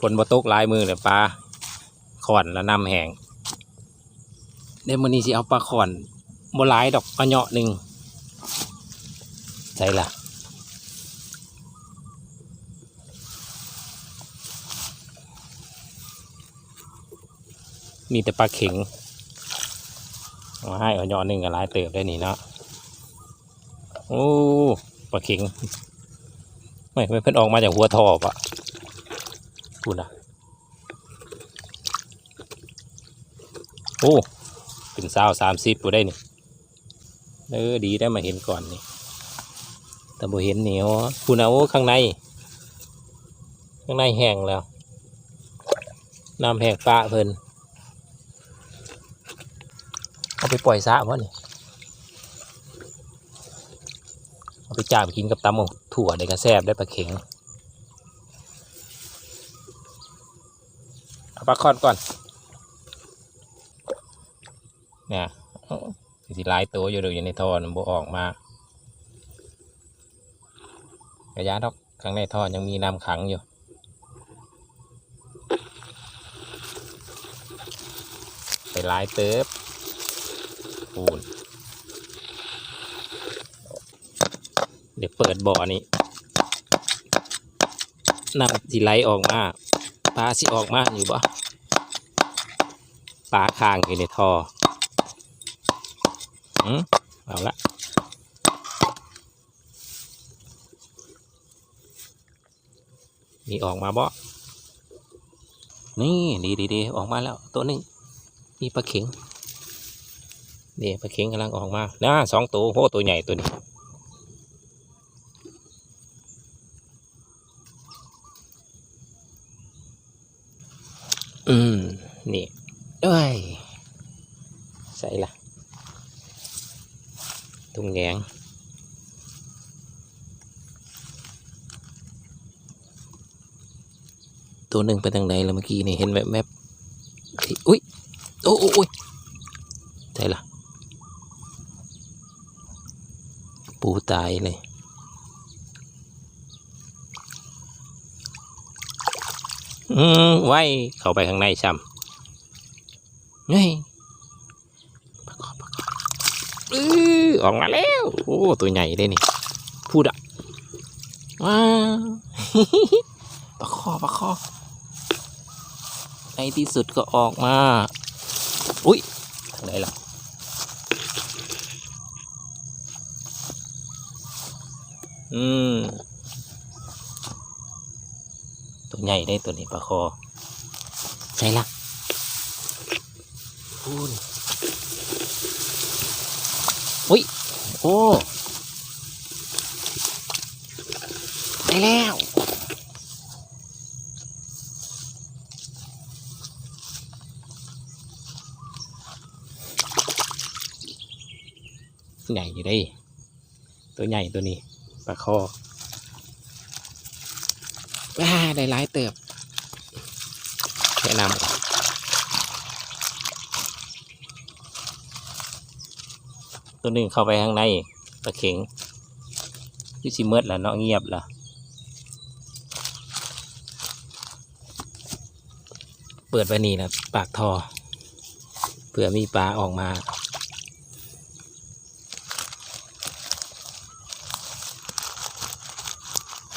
ฝนบ่ตกหลายมือเลยปลาขอนและน้ำแห้งเดี๋ยวมื้อนี้สิเอาปลาขอนบ่หลายดอกปลาเหยาะหนึ่งใช่ละมีแต่ปลาเข็งเอาให้เอาเหยาะหนึ่งกับลายเติบได้นี่เนาะโอ้ปลาเข็งไม่ไม่เพิ่นออกมาจากหัวท่อปะ พูดนะโอ้เป็นสาวสามสิบกูได้นี่เออดีได้มาเห็นก่อนนี่แต่บ่เห็นเหนียวพูนะโอ้ข้างใน ข้างในแห้งแล้วน้ำแห้งปลาเพิ่นเอาไปปล่อยซะวะนี่เอาไปจ่าไปกินกับตำบักถั่วในกระแซบได้ปลาเข็ง เอาปลาคอนก่อนเนี่ยสิหลายตัวอยู่ดูอยู่ในท่อมันบ่ออกมากระยะทอกข้างในท่อยังมีน้ำขังอยู่ไปหลายเติบปูนเดี๋ยวเปิดบ่อนี้น้ำสิไหลออกมา ปลาสิออกมาอยู่บ่ปลาคางอยู่ในท่ออืมเอาละมีออกมาบ่นี่ดีดีดีออกมาแล้วตัวหนึ่งมีปลาเข็งเนี่ปลาเข็งกำลังออกมาน่าสองตัวโหตัวใหญ่ตัวนี้ อืม นี่เอ้ยใส่ละตุ้งแงงตัวหนึ่งไปทางไหนแล้วเมื่อกี้นี่เห็นแวบแวบๆอุ้ยอ้โอ้โอ้ยใช่ละปูตายเลย อืมไว้เข้าไปข้างในช้ำนี่ประกอบประกอบอื้อออกมาแล้ว โอ้ ตัวใหญ่เลยนี่พูดอะว้าประคอประคอในที่สุดก็ออกมา อุ้ยทางไหนล่ะอืม ตัวใหญ่ได้ตัวนี้ปลาคอใช่ละพูนอุ้ยโอ้ได้แล้วใหญ่อยู่ได้ ตัวใหญ่ตัวนี้ปลาคอ ว้าได้หลายเติบแนะนำตัวหนึ่งเข้าไปข้างในตะเข็งคือสิเมิดล้วเนาะเงียบล้วเปิดไปนี่นะปากทอเผื่อมีปลาออกมา